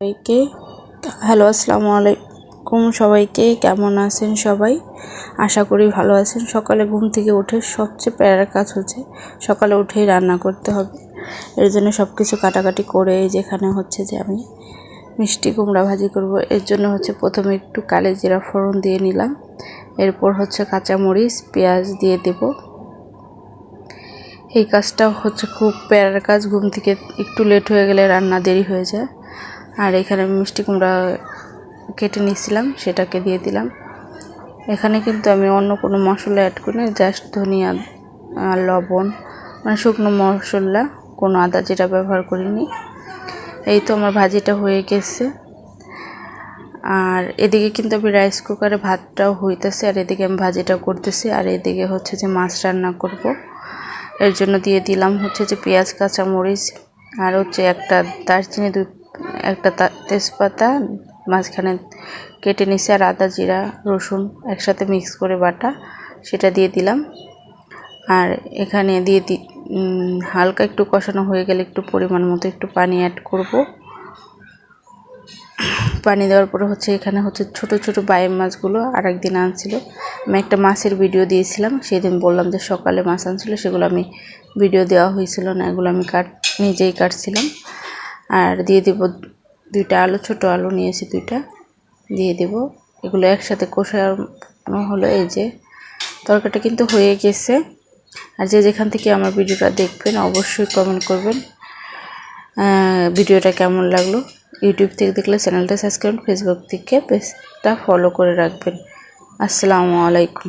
সবাইকে। হ্যালো, আসসালামু আলাইকুম সবাইকে। কেমন আছেন সবাই? আশা করি ভালো আছেন। সকালে ঘুম থেকে উঠে সবচেয়ে প্যারার কাজ হচ্ছে সকালে উঠেই রান্না করতে হবে। এর জন্য সব কিছু কাটাকাটি করে যেখানে হচ্ছে যে আমি মিষ্টি কুমড়া ভাজি করব। এর জন্য হচ্ছে প্রথমে একটু কালে জিরা ফোড়ন দিয়ে নিলাম। এরপর হচ্ছে কাঁচামরিচ, পেঁয়াজ দিয়ে দেব। এই কাজটা হচ্ছে খুব প্যারার কাজ। ঘুম থেকে একটু লেট হয়ে গেলে রান্না দেরি হয়ে যায়। আর এখানে মিষ্টি কুমড়া কেটে নিয়েছিলাম, সেটাকে দিয়ে দিলাম। এখানে কিন্তু আমি অন্য কোনো মশলা অ্যাড করি না জাস্ট ধনিয়া আর লবণ মানে শুকনো মশলা, কোনো আদা যেটা ব্যবহার করিনি। এই তো আমার ভাজিটা হয়ে গেছে। আর এদিকে কিন্তু আমি রাইস কুকারে ভাতটাও হইতেছে, আর এদিকে আমি ভাজিটা করতেছি। আর এদিকে হচ্ছে যে মাছ রান্না করব। এর জন্য দিয়ে দিলাম হচ্ছে যে পেঁয়াজ, কাঁচামরিচ, আর হচ্ছে একটা দারচিনি দুই একটা তেজপাতা, মাঝখানে কেটে নিছি আর আদা, জিরা, রসুন একসাথে মিক্স করে বাটা, সেটা দিয়ে দিলাম। আর এখানে দিয়ে দি হালকা একটু কষানো হয়ে গেলে একটু পরিমাণ মতো একটু পানি অ্যাড করব। পানি দেওয়ার পরে হচ্ছে এখানে হচ্ছে ছোট ছোট বায়ের মাছগুলো আর একদিন আনছিল। আমি একটা মাছের ভিডিও দিয়েছিলাম, সেদিন বললাম যে সকালে মাছ আনছিল, সেগুলো আমি ভিডিও দেওয়া হয়েছিল না, এগুলো আমি কাট নিজেই কাটছিলাম। আর দিয়ে দেব দুইটা আলু, ছোট আলু নিয়েছি দুইটা। দিয়ে দেব। এগুলো একসাথে কষানো হলো এই যে। তরকারিটা কিন্তু হয়ে গেছে। আর যে যেখান থেকে আমার ভিডিওটা দেখবেন, অবশ্যই কমেন্ট করবেন। ভিডিওটা কেমন লাগল? ইউটিউব থেকে দেখলে চ্যানেলটা সাবস্ক্রাইব ফেসবুক থেকে পেজটা ফলো করে রাখবেন। আসসালামু আলাইকুম।